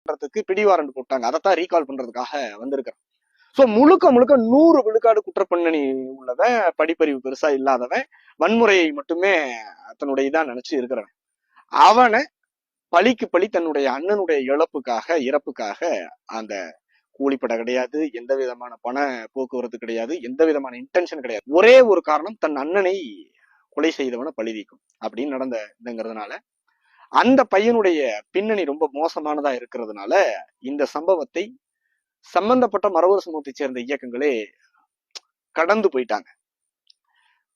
பண்றதுக்கு பிடிவாரண்ட் போட்டாங்க. அதைத்தான் ரீகால் பண்றதுக்காக வந்திருக்கிறேன் சோ முழுக்க முழுக்க நூறு விழுக்காடு குற்ற பின்னணி உள்ளவன் படிப்பறிவு பெருசா இல்லாதவன் வன்முறையை மட்டுமே தன்னுடைய இதா நினைச்சு இருக்கிறவன். அவனை பழிக்கு பழி தன்னுடைய அண்ணனுடைய இழப்புக்காக இறப்புக்காக அந்த கூலிப்பட கிடையாது எந்த விதமான பண போக்குவரத்து கிடையாது எந்த விதமான இன்டென்ஷன் கிடையாது. ஒரே ஒரு காரணம் தன் அண்ணனை கொலை செய்தவனை பழிவிக்கும் அப்படின்னு நடந்த இதுங்கிறதுனால அந்த பையனுடைய பின்னணி ரொம்ப மோசமானதா இருக்கிறதுனால இந்த சம்பவத்தை சம்பந்தப்பட்ட மரபு சமூகத்தை சேர்ந்த இயக்கங்களே கடந்து போயிட்டாங்க.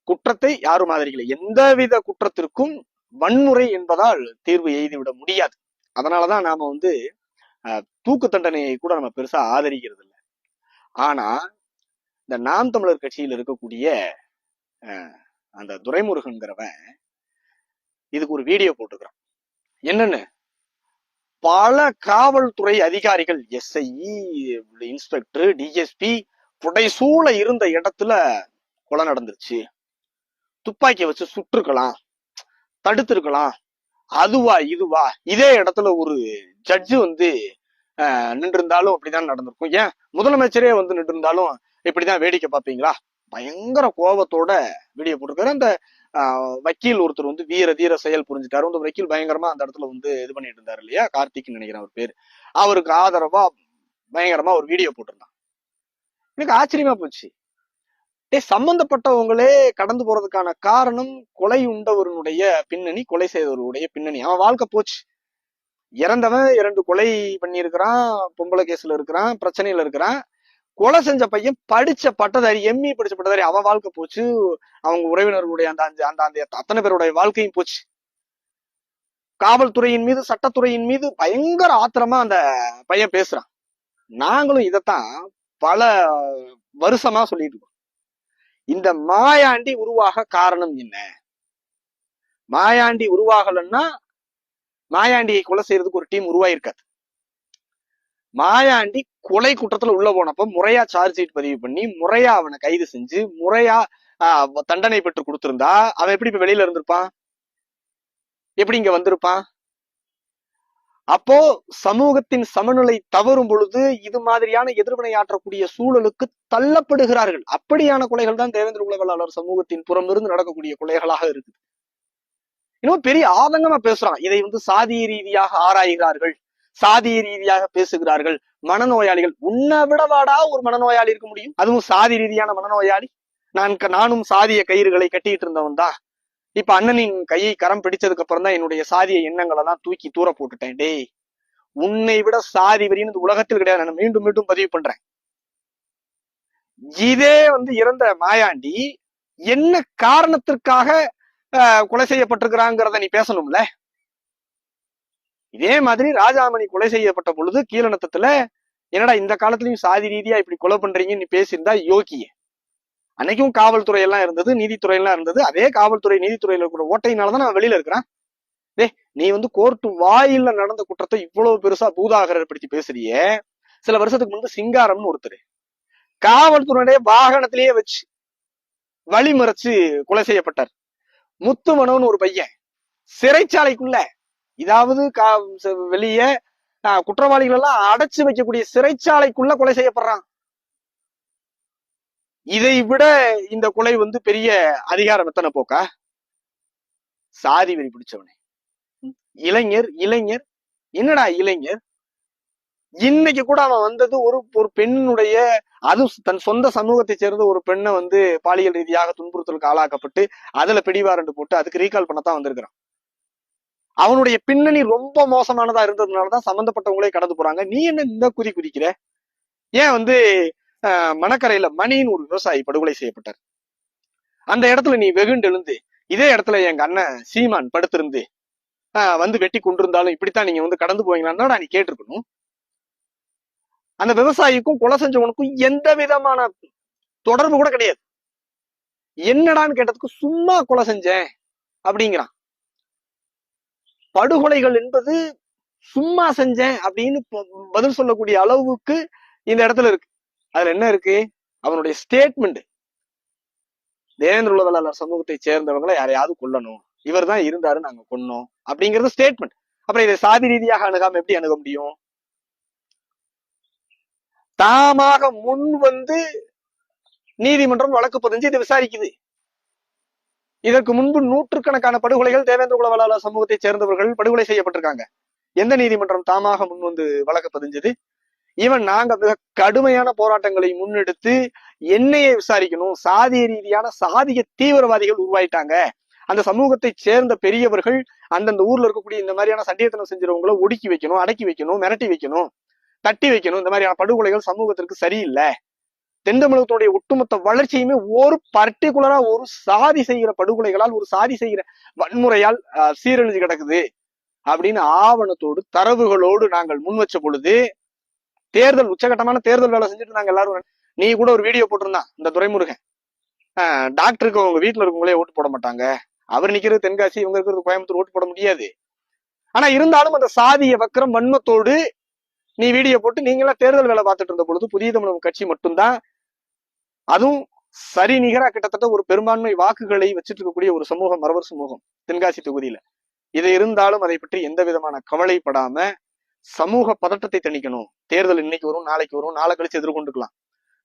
குற்றத்தை யாரும் ஆதரிக்கல. எந்தவித குற்றத்திற்கும் வன்முறை என்பதால் தீர்வு எய்துவிட முடியாது. அதனாலதான் நாம வந்து தூக்கு தண்டனையை கூட நம்ம பெருசா ஆதரிக்கிறது இல்லை ஆனா இந்த நாம் தமிழர் கட்சியில் இருக்கக்கூடிய அந்த துரைமுருகன்கிறவன் இதுக்கு ஒரு வீடியோ போட்டுக்கிறான் என்னன்னு? பல காவல்துறை அதிகாரிகள் எஸ்ஐ இன்ஸ்பெக்டர் டிஎஸ்பி புடைசூழ இருந்த இடத்துல கொலை நடந்துருச்சு. துப்பாக்கியை வச்சு சுட்டுருக்கலாம் தடுத்துருக்கலாம் அதுவா இதுவா இதே இடத்துல ஒரு ஜட்ஜு வந்து நின்று இருந்தாலும் அப்படிதான் நடந்திருக்கும். ஏன்? முதலமைச்சரே வந்து நின்று இருந்தாலும் இப்படிதான் வேடிக்கை பார்ப்பீங்களா? பயங்கர கோபத்தோட வீடியோ போட்டிருக்காரு. அந்த வக்கீல் ஒருத்தர் வந்து வீர தீர செயல் புரிஞ்சுட்டாரு. வந்து வக்கீல் பயங்கரமா அந்த இடத்துல வந்து இது பண்ணிட்டு இருந்தாரு இல்லையா? கார்த்திக்னு நினைக்கிறேன் அவர் பேர். அவருக்கு ஆதரவா பயங்கரமா ஒரு வீடியோ போட்டிருந்தான். எனக்கு ஆச்சரியமா போச்சு. டே சம்பந்தப்பட்டவங்களே கடந்து போறதுக்கான காரணம் கொலை உண்டவருடைய பின்னணி கொலை செய்தவருடைய பின்னணி. அவன் வாழ்க்கை போச்சு. இறந்தவன் இரண்டு கொலை பண்ணியிருக்கிறான் பொம்பளை கேஸ்ல இருக்கிறான் பிரச்சனையில இருக்கிறான். கொலை செஞ்ச பையன் படிச்ச பட்டதாரி எம்இ படிச்ச பட்டதாரி அவன் வாழ்க்கை போச்சு. அவங்க உறவினர்களுடைய அந்த அஞ்சு அந்த அந்த அத்தனை பேருடைய வாழ்க்கையும் போச்சு. காவல்துறையின் மீது சட்டத்துறையின் மீது பயங்கர ஆத்திரமா அந்த பையன் பேசுறான். நாங்களும் இதைத்தான் பல வருஷமா சொல்லிட்டு இருக்கோம். இந்த மாயாண்டி உருவாக காரணம் என்ன? மாயாண்டி உருவாகலன்னா மாயாண்டியை கொலை செய்யறதுக்கு ஒரு டீம் உருவாயிருக்காது. மாயாண்டி கொலை குற்றத்துல உள்ள போனப்ப முறையா சார்ஜ் ஷீட் பதிவு பண்ணி முறையா அவனை கைது செஞ்சு முறையா ஆஹ், தண்டனை பெற்று கொடுத்திருந்தா அவன் எப்படி இப்ப வெளியில இருந்திருப்பான்? எப்படி இங்க வந்திருப்பான்? அப்போ சமூகத்தின் சமநிலை தவறும் பொழுது இது மாதிரியான எதிர்வினை ஆற்றக்கூடிய சூழலுக்கு தள்ளப்படுகிறார்கள். அப்படியான கொலைகள் தான் தேவேந்திர உலகளாளர் சமூகத்தின் புறம் இருந்து நடக்கக்கூடிய கொலைகளாக இருக்குது. இன்னும் பெரிய ஆதங்கமா பேசுறான். இதை வந்து சாதிய ரீதியாக ஆராய்கிறார்கள். சாதிய ரீதியாக பேசுகிறார்கள். மனநோயாளிகள் உன்னை விடவாடா ஒரு மனநோயாளி இருக்க முடியும்? அதுவும் சாதி ரீதியான மனநோயாளி. நான் நானும் சாதிய கயிறுகளை கட்டிட்டு இருந்தவன் தான். இப்ப அண்ணனின் கையை கரம் பிடிச்சதுக்கு அப்புறம் தான் என்னுடைய சாதிய எண்ணங்களை எல்லாம் தூக்கி தூர போட்டுட்டேன். டேய் உன்னை விட சாதி வரின்னு உலகத்தில் கிடையாது. நான் மீண்டும் மீண்டும் பதிவு பண்றேன். இதே வந்து இறந்த மாயாண்டி என்ன காரணத்திற்காக கொலை செய்யப்பட்டிருக்கிறாங்கிறத நீ பேசணும்ல? இதே மாதிரி ராஜாமணி கொலை செய்யப்பட்ட பொழுது கீழநத்தத்துல என்னடா இந்த காலத்துலயும் சாதி ரீதியா இப்படி கொலை பண்றீங்கன்னு பேசியிருந்தா யோகிய. அன்னைக்கும் காவல்துறை எல்லாம் இருந்தது நீதித்துறை எல்லாம் இருந்தது. அதே காவல்துறை நீதித்துறையில இருக்கிற ஓட்டையினாலதான் நான் வெளியில இருக்கிறேன். டே நீ வந்து கோர்ட்டு வாயில நடந்த குற்றத்தை இவ்வளவு பெருசா பூதாகரப்படுத்தி பேசுறியே? சில வருஷத்துக்கு முன்பு சிங்காரம்னு ஒருத்தர். காவல்துறையுடைய வாகனத்திலேயே வச்சு வழிமறைச்சு கொலை செய்யப்பட்டார். முத்துமனோன்னு ஒரு பையன். சிறைச்சாலைக்குள்ள இதாவது கா- வெளியே ஆஹ், குற்றவாளிகள் எல்லாம் அடைச்சு வைக்கக்கூடிய சிறைச்சாலைக்குள்ள கொலை செய்யப்படுறான். இதை விட இந்த கொலை வந்து பெரிய அதிகாரம் எத்தனை போக்கா? சாதி வெறி பிடிச்சவனே. இளைஞர் இளைஞர். என்னடா இளைஞர்? இன்னைக்கு கூட அவன் வந்தது ஒரு ஒரு பெண்ணுடைய அது தன் சொந்த சமூகத்தை சேர்ந்த ஒரு பெண்ணை வந்து பாலியல் ரீதியாக துன்புறுத்தலுக்கு ஆளாக்கப்பட்டு அதுல பிடிவாரண்டு போட்டு அதுக்கு ரீகால் பண்ணத்தான் வந்திருக்கிறான். அவனுடைய பின்னணி ரொம்ப மோசமானதா இருந்ததுனாலதான் சம்பந்தப்பட்டவங்களே கடந்து போறாங்க. நீ என்ன இந்த குதி குதிக்கிற ஏன் வந்து ஆஹ், மணக்கரையில மணின்னு ஒரு விவசாயி படுகொலை செய்யப்பட்டார். அந்த இடத்துல நீ வெகுண்டு எழுந்து இதே இடத்துல எங்க அண்ணன் சீமான் படுத்திருந்து ஆஹ், வந்து வெட்டி கொண்டிருந்தாலும் இப்படித்தான் நீங்க வந்து கடந்து போவீங்களான்னா நீ கேட்டிருக்கணும்? அந்த விவசாயிக்கும் கொலை செஞ்சவனுக்கும் எந்த விதமான தொடர்பு கூட கிடையாது. என்னடான்னு கேட்டதுக்கு சும்மா கொலை செஞ்சேன் அப்படிங்கிறான். படுகொலைகள் என்பது சும்மா செஞ்சேன் அப்படின்னு பதில் சொல்லக்கூடிய அளவுக்கு இந்த இடத்துல இருக்கு. அதுல என்ன இருக்கு? அவனுடைய ஸ்டேட்மெண்ட் தேவேந்திர உலகலாளர் சமூகத்தை சேர்ந்தவங்களை யாரையாவது கொல்லணும். இவர் தான் இருந்தாரு நாங்க கொன்னோம் அப்படிங்கிறது ஸ்டேட்மெண்ட் அப்புறம் இதை சாதி ரீதியாக அணுகாம எப்படி அணுக முடியும்? தாமாக முன் வந்து நீதிமன்றம் வழக்கு பதிஞ்சு இதை விசாரிக்குது. இதற்கு முன்பு நூற்றுக்கணக்கான படுகொலைகள் தேவேந்திர குல சமூகத்தை சேர்ந்தவர்கள் படுகொலை செய்யப்பட்டிருக்காங்க. எந்த நீதிமன்றம் தாமாக முன் வந்து வழக்கு பதிஞ்சது? ஈவன் நாங்க மிக கடுமையான போராட்டங்களை முன்னெடுத்து என்னையை விசாரிக்கணும். சாதிய ரீதியான சாதிய தீவிரவாதிகள் உருவாயிட்டாங்க. அந்த சமூகத்தை சேர்ந்த பெரியவர்கள் அந்தந்த ஊர்ல இருக்கக்கூடிய இந்த மாதிரியான சண்டியத்தனம் செஞ்சவங்களை ஒடுக்கி வைக்கணும் அடக்கி வைக்கணும் மிரட்டி வைக்கணும் தட்டி வைக்கணும். இந்த மாதிரியான படுகொலைகள் சமூகத்திற்கு சரியில்லை. தென் தமிழகத்தினுடைய ஒட்டுமொத்த வளர்ச்சியுமே ஒரு பர்டிகுலரா ஒரு சாதி செய்கிற படுகொலைகளால் ஒரு சாதி செய்கிற வன்முறையால் சீரழிஞ்சு கிடக்குது. அப்படின்னு ஆவணத்தோடு தரவுகளோடு நாங்கள் முன் வச்ச பொழுது தேர்தல் உச்சகட்டமான தேர்தல் வேலை செஞ்சுட்டு நாங்க எல்லாரும் நீ கூட ஒரு வீடியோ போட்டிருந்தான் இந்த துறைமுருகன் ஆஹ், டாக்டருக்கு அவங்க வீட்டுல இருக்கவங்களே ஓட்டு போட மாட்டாங்க. அவர் நிக்கிறது தென்காசி இவங்க இருக்கிறது கோயம்புத்தூர் ஓட்டு போட முடியாது. ஆனா இருந்தாலும் அந்த சாதிய வக்கரம் வன்மத்தோடு நீ வீடியோ போட்டு நீங்களா தேர்தல் வேலை பார்த்துட்டு இருந்த பொழுது புதிய தமிழகம் கட்சி மட்டும்தான் அதுவும் சரி நிகரா கிட்டத்தட்ட ஒரு பெரும்பான்மை வாக்குகளை வச்சுட்டு இருக்கக்கூடிய ஒரு சமூகம் மரவர் சமூகம் தென்காசி தொகுதியில. இது இருந்தாலும் அதை பற்றி எந்த விதமான கவலைப்படாம சமூக பதட்டத்தை தணிக்கணும். தேர்தல் இன்னைக்கு வரும் நாளைக்கு வரும் நாளை கழிச்சு எதிர்கொண்டுக்கலாம்.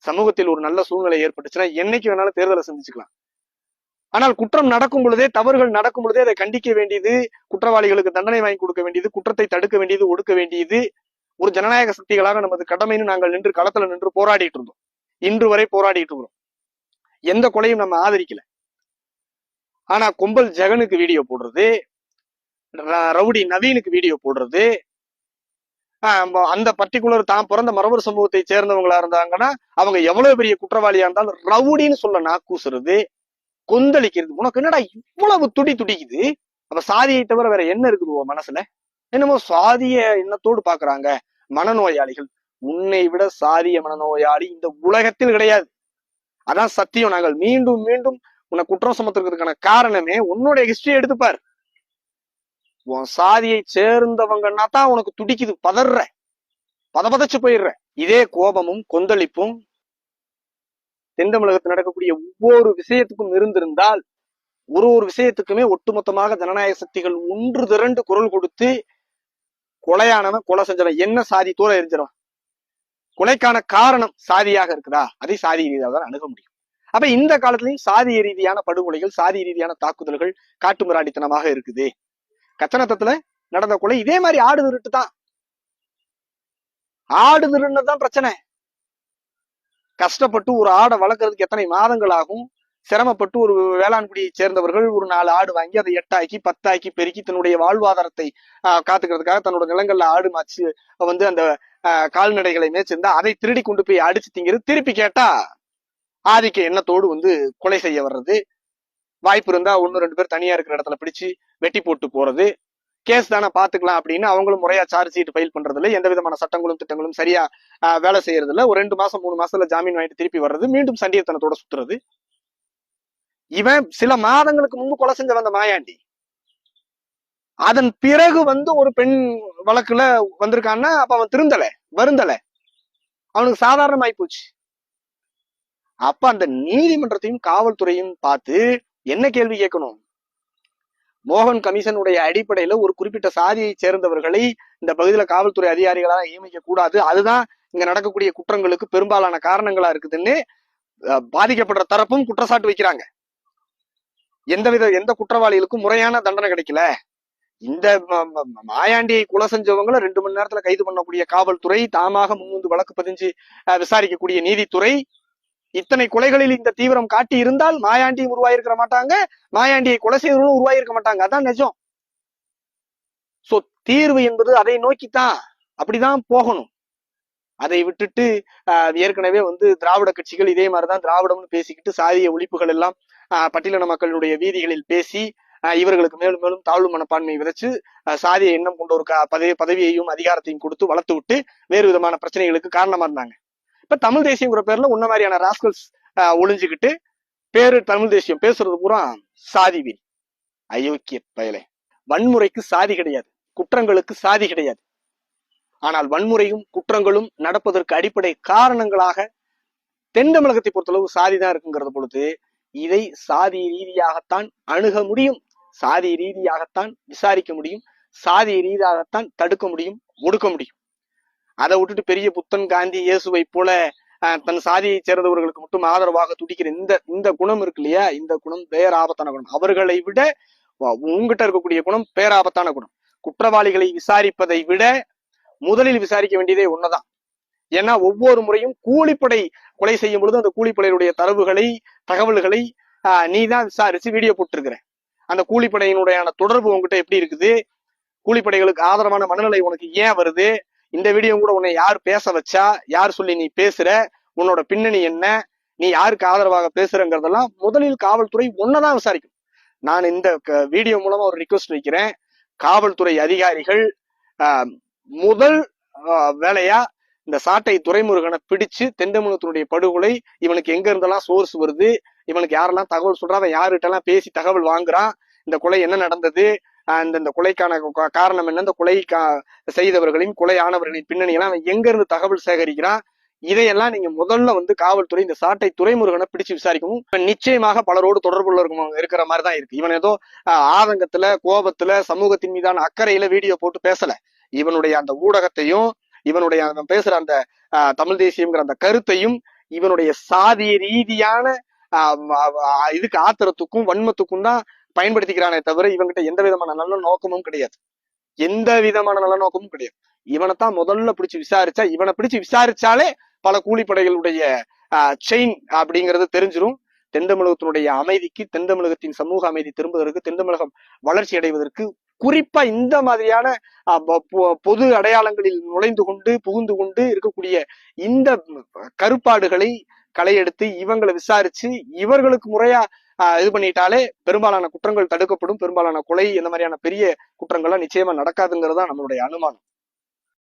சமூகத்தில் ஒரு நல்ல சூழ்நிலை ஏற்பட்டுச்சுன்னா என்னைக்கு வேணாலும் தேர்தலை சந்திச்சுக்கலாம். ஆனால் குற்றம் நடக்கும் பொழுதே தவறுகள் நடக்கும் பொழுதே அதை கண்டிக்க வேண்டியது குற்றவாளிகளுக்கு தண்டனை வாங்கி கொடுக்க வேண்டியது குற்றத்தை தடுக்க வேண்டியது ஒடுக்க வேண்டியது ஒரு ஜனநாயக சக்திகளாக நமது கடமைன்னு நாங்கள் நின்று களத்துல நின்று போராடிட்டு இருந்தோம். இன்று வரை போராடிட்டு இருக்கிறோம். எந்த கொலையும் நம்ம ஆதரிக்கல. ஆனா கும்பல் ஜெகனுக்கு வீடியோ போடுறது ரவுடி நவீனுக்கு வீடியோ போடுறது அந்த பர்டிகுலர் தான் பிறந்த மரபர் சமூகத்தை சேர்ந்தவங்களா இருந்தாங்கன்னா அவங்க எவ்வளவு பெரிய குற்றவாளியா இருந்தாலும் ரவுடின்னு சொல்ல நாக்கூசுறது கொந்தளிக்கிறது உனக்கு என்னடா இவ்வளவு துடி துடிக்குது? அப்ப சாதியை தவிர வேற என்ன இருக்குது மனசுல? என்னமோ சாதிய எண்ணத்தோடு பாக்குறாங்க மனநோயாளிகள். உன்னை விட சாதிய மனநோயாளி இந்த உலகத்தில் கிடையாது. அதான் சத்தியம். நாங்கள் மீண்டும் மீண்டும் உன்னை குற்றம் சுமத்துறதுக்கான காரணமே உன்னோட ஹிஸ்டரி எடுத்துப்பார். உன் சாதியை சேர்ந்தவங்கன்னா தான் உனக்கு துடிக்குது பதற பதபதச்சு போயிடுற. இதே கோபமும் கொந்தளிப்பும் தென் தமிழகத்தில் நடக்கக்கூடிய ஒவ்வொரு விஷயத்துக்கும் இருந்திருந்தால் ஒரு ஒரு விஷயத்துக்குமே ஒட்டுமொத்தமாக ஜனநாயக சக்திகள் ஒன்று திரண்டு குரல் கொடுத்து கொலையானவன் கொலை செஞ்சவன். என்ன சாதி தூர எரிஞ்சிடும் கொலைக்கான காரணம் சாதியாக இருக்குதா? அதை சாதி ரீதியாக தான் அணுக முடியும். அப்ப இந்த காலத்திலையும் சாதிய ரீதியான படுகொலைகள் சாதிய ரீதியான தாக்குதல்கள் காட்டுமிராண்டித்தனமாக இருக்குது. கச்சனத்தத்துல நடந்த கொலை இதே மாதிரி ஆடு திருட்டு தான். ஆடு திருடுனதுதான் பிரச்சனை. கஷ்டப்பட்டு ஒரு ஆடை வளர்க்கறதுக்கு எத்தனை மாதங்கள் ஆகும்? சிரமப்பட்டு ஒரு வேளாண்குடியை சேர்ந்தவர்கள் ஒரு நாலு ஆடு வாங்கி அதை எட்டாக்கி பத்தாக்கி பெருக்கி தன்னுடைய வாழ்வாதாரத்தை ஆஹ், காத்துக்கிறதுக்காக தன்னோட நிலங்கள்ல ஆடு மாச்சு வந்து அந்த கால்நடைகளை மேய்ச்சிருந்தா அதை திருடி கொண்டு போய் அடிச்சு திங்கிறது. திருப்பி கேட்டா ஆதிக்க எண்ணத்தோடு வந்து கொலை செய்ய வர்றது. வாய்ப்பு இருந்தா ஒன்னு ரெண்டு பேர் தனியா இருக்கிற இடத்துல பிடிச்சு வெட்டி போட்டு போறது. கேஸ் தானே பாத்துக்கலாம் அப்படின்னு அவங்களும் முறையா சார்ஜ் ஷீட் ஃபைல் பண்றதுல எந்த விதமான சட்டங்களும் திட்டங்களும் சரியா வேலை செய்யறது இல்ல ஒரு ரெண்டு மாசம் மூணு மாசத்துல ஜாமீன் வாங்கிட்டு திருப்பி வர்றது. மீண்டும் சண்டியத்தனத்தோட சுத்துறது. இவன் சில மாதங்களுக்கு முன்பு கொலை செஞ்ச வந்த மாயாண்டி. அதன் பிறகு வந்து ஒரு பெண் வழக்குல வந்திருக்கான்னா அப்ப அவன் திருந்தல வருந்தல. அவனுக்கு சாதாரணமாயி போச்சு. அப்ப அந்த நீதிமன்றத்தையும் காவல்துறையும் பார்த்து என்ன கேள்வி கேட்கணும்? மோகன் கமிஷனுடைய அடிப்படையில ஒரு குறிப்பிட்ட சாதியை சேர்ந்தவர்களை இந்த பகுதியில காவல்துறை அதிகாரிகளாக நியமிக்க கூடாது. அதுதான் இங்க நடக்கக்கூடிய குற்றங்களுக்கு பெரும்பாலான காரணங்களா இருக்குதுன்னு அஹ், பாதிக்கப்படுற தரப்பும் குற்றச்சாட்டு வைக்கிறாங்க. எந்தவித எந்த குற்றவாளிகளுக்கும் முறையான தண்டனை கிடைக்கல. இந்த மாயாண்டியை கொலை செஞ்சவங்களை ரெண்டு மணி நேரத்துல கைது பண்ணக்கூடிய காவல்துறை தாமாக முன்வந்து வழக்கு பதிஞ்சு அஹ், விசாரிக்கக்கூடிய நீதித்துறை இத்தனை கொலைகளில் இந்த தீவிரம் காட்டி இருந்தால் மாயாண்டியும் உருவாயிருக்க மாட்டாங்க மாயாண்டியை கொலை செய்தவர்களும் உருவாயிருக்க மாட்டாங்க. அதான் நிஜம். சோ தீர்வு என்பது அதை நோக்கித்தான். அப்படிதான் போகணும். அதை விட்டுட்டு ஆஹ், ஏற்கனவே வந்து திராவிட கட்சிகள் இதே மாதிரிதான் திராவிடம்னு பேசிக்கிட்டு சாதிய ஒழிப்புகள் எல்லாம் ஆஹ், பட்டியலின மக்களுடைய வீதிகளில் பேசி இவர்களுக்கு மேலும் மேலும் தாழ்வு மனப்பான்மை விதைச்சு சாதிய எண்ணம் கொண்ட ஒரு பதவி பதவியையும் அதிகாரத்தையும் கொடுத்து வளர்த்து விட்டு வேறு விதமான பிரச்சனைகளுக்கு காரணமா இருந்தாங்க. இப்ப தமிழ் தேசியங்கிற பேர்ல உன்ன மாதிரியான ராஸ்கல்ஸ் ஒளிஞ்சுக்கிட்டு பேரு தமிழ் தேசியம் பேசுறது பூரா சாதி வீதி அயோக்கிய பயலே. வன்முறைக்கு சாதி கிடையாது. குற்றங்களுக்கு சாதி கிடையாது. ஆனால் வன்முறையும் குற்றங்களும் நடப்பதற்கு அடிப்படை காரணங்களாக தென் தமிழகத்தை பொறுத்தளவு சாதி தான் இருக்குங்கிறது பொழுது இதை சாதி ரீதியாகத்தான் அணுக முடியும். சாதி ரீதியாகத்தான் விசாரிக்க முடியும் சாதி ரீதியாகத்தான் தடுக்க முடியும் ஒடுக்க முடியும். அதை விட்டுட்டு பெரிய புத்தன் காந்தி இயேசுவை போல தன் சாதியை சேர்ந்தவர்களுக்கு மட்டும் ஆதரவாக துடிக்கிற இந்த இந்த குணம் இருக்கு இல்லையா? இந்த குணம் பேராபத்தான குணம். அவர்களை விட உங்ககிட்ட இருக்கக்கூடிய குணம் பேராபத்தான குணம். குற்றவாளிகளை விசாரிப்பதை விட முதலில் விசாரிக்க வேண்டியதே ஒண்ணுதான். ஏன்னா ஒவ்வொரு முறையும் கூலிப்படை கொலை செய்யும் பொழுது அந்த கூலிப்படையினுடைய தரவுகளை தகவல்களை ஆஹ், நீ தான் விசாரிச்சு வீடியோ போட்டிருக்கிற. அந்த கூலிப்படையினுடையான தொடர்பு உங்ககிட்ட எப்படி இருக்குது? கூலிப்படைகளுக்கு ஆதரவான மனநிலை உனக்கு ஏன் வருது? இந்த வீடியோ கூட உன்னை யார் பேச வச்சா? யார் சொல்லி நீ பேசுற? உன்னோட பின்னணி என்ன? நீ யாருக்கு ஆதரவாக பேசுறங்கிறதெல்லாம் முதலில் காவல்துறை ஒன்னதான் விசாரிக்கும். நான் இந்த க- வீடியோ மூலமா ஒரு ரிக்வஸ்ட் வைக்கிறேன். காவல்துறை அதிகாரிகள் முதல் வேலையா இந்த சாட்டை துரைமுருகனை பிடிச்சு தெண்டமுகத்தினுடைய படுகொலை இவனுக்கு எங்க இருந்தெல்லாம் சோர்ஸ் வருது? இவனுக்கு யாரெல்லாம் தகவல் சொல்றா அவன் யாருகிட்டலாம் பேசி தகவல் வாங்குறான் இந்த கொலை என்ன நடந்தது அந்த இந்த கொலைக்கான காரணம் என்ன இந்த கொலை கா- செய்தவர்களின் கொலையானவர்களின் பின்னணி எல்லாம் அவன் எங்க இருந்து தகவல் சேகரிக்கிறான் இதையெல்லாம் நீங்க முதல்ல வந்து காவல்துறை இந்த சாட்டை துறைமுருகனை பிடிச்சு விசாரிக்கவும் நிச்சயமாக பலரோடு தொடர்புள்ள இருக்கும் இருக்கிற மாதிரி தான் இருக்கு. இவன் ஏதோ ஆதங்கத்துல கோபத்துல சமூகத்தின் மீதான அக்கறையில வீடியோ போட்டு பேசல. இவனுடைய அந்த ஊடகத்தையும் இவனுடைய அவன் பேசுற அந்த தமிழ் தேசியம்ங்கிற அந்த கருத்தையும் இவனுடைய சாதிய ரீதியான இதுக்கு ஆத்திரத்துக்கும் வன்மத்துக்கும் தான் பயன்படுத்திக்கிறானே தவிர இவன்கிட்ட எந்த விதமான நல்ல நோக்கமும் கிடையாது. எந்த விதமான நல்ல நோக்கமும் கிடையாது. இவனைத்தான் முதல்ல பிடிச்சு விசாரிச்சா இவனை பிடிச்சு விசாரிச்சாலே பல கூலிப்படைகளுடைய செயின் அப்படிங்கிறது தெரிஞ்சிரும். தென்தமிழகத்தினுடைய அமைதிக்கு தென்தமிழகத்தின் சமூக அமைதி திரும்புவதற்கு தென்தமிழகம் வளர்ச்சி அடைவதற்கு குறிப்பா இந்த மாதிரியான பொ- பொது அடையாளங்களில் நுழைந்து கொண்டு புகுந்து கொண்டு இருக்கக்கூடிய இந்த கருப்பாடுகளை களையெடுத்து இவங்களை விசாரிச்சு இவர்களுக்கு முறையா ஆஹ், இது பண்ணிட்டாலே பெரும்பாலான குற்றங்கள் தடுக்கப்படும். பெரும்பாலான கொலை இந்த மாதிரியான பெரிய குற்றங்கள்லாம் நிச்சயமா நடக்காதுங்கிறது தான் நம்மளுடைய அனுமானம்.